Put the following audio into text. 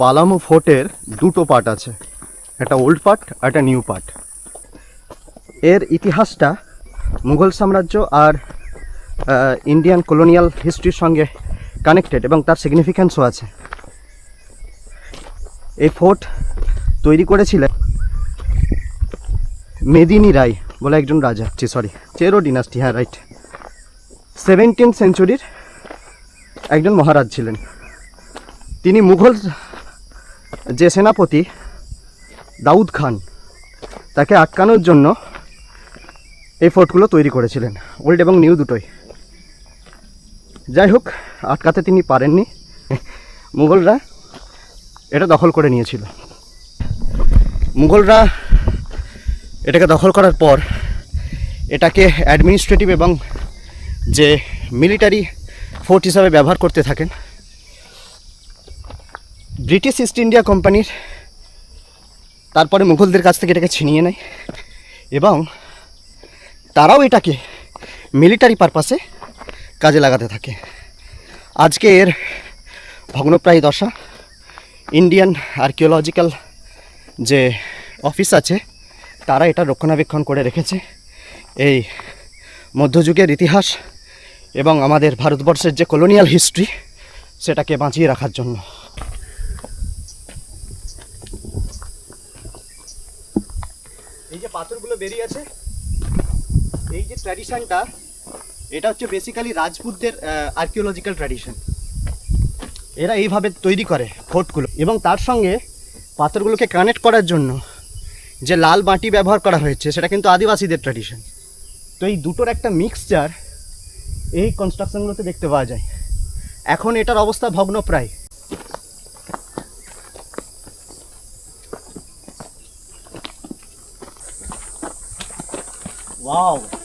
পালামু ফোর্টের দুটো পার্ট আছে। একটা ওল্ড পার্ট আর একটা নিউ পার্ট। এর ইতিহাসটা মুঘল সাম্রাজ্য আর ইন্ডিয়ান কলোনিয়াল হিস্ট্রির সঙ্গে কানেক্টেড এবং তার সিগনিফিক্যান্সও আছে। এই ফোর্ট তৈরি করেছিলেন মেদিনী রায় বলে একজন রাজা। সরি চেরো ডিনাস্টি হ্যাঁ রাইট সেভেন্টিন সেঞ্চুরির একজন মহারাজ ছিলেন। তিনি মুঘল যে সেনাপতি দাউদ খান, তাকে আটকানোর জন্য এই ফোর্টগুলো তৈরি করেছিলেন, ওল্ড এবং নিউ দুটোই। যাই হোক, আটকাতে তিনি পারেননি। মুঘলরা এটা দখল করে নিয়েছিল। মুঘলরা এটাকে দখল করার পর এটাকে অ্যাডমিনিস্ট্রেটিভ এবং যে মিলিটারি ফোর্ট হিসাবে ব্যবহার করতে থাকেন ব্রিটিশ ইস্ট ইন্ডিয়া কোম্পানির তারপরে মুঘলদের কাছ থেকে এটাকে ছিনিয়ে নেয় এবং তারাও এটাকে মিলিটারি পারপাসে কাজে লাগাতে থাকে। আজকে এর ভগ্নপ্রায় দশা ইন্ডিয়ান আর্কিওলজিক্যাল যে অফিস আছে, তারা এটা রক্ষণাবেক্ষণ করে রেখেছে। এই মধ্যযুগের ইতিহাস এবং আমাদের ভারতবর্ষের যে কলোনিয়াল হিস্ট্রি সেটাকে বাঁচিয়ে রাখার জন্য। এই যে পাথরগুলো বেরিয়ে আছে, এই যে ট্র্যাডিশনটা এটা হচ্ছে বেসিক্যালি রাজপুতদের আর্কিওলজিক্যাল ট্র্যাডিশন এরা এইভাবে তৈরি করে ফোর্টগুলো এবং তার সঙ্গে পাথরগুলোকে কানেক্ট করার জন্য যে লাল মাটি ব্যবহার করা হয়েছে, সেটা কিন্তু আদিবাসীদের ট্র্যাডিশন তো এই দুটোর একটা মিক্সচার এই কনস্ট্রাকশনগুলোতে দেখতে পাওয়া যায়। এখন এটার অবস্থা ভগ্নপ্রায়। 哇哦。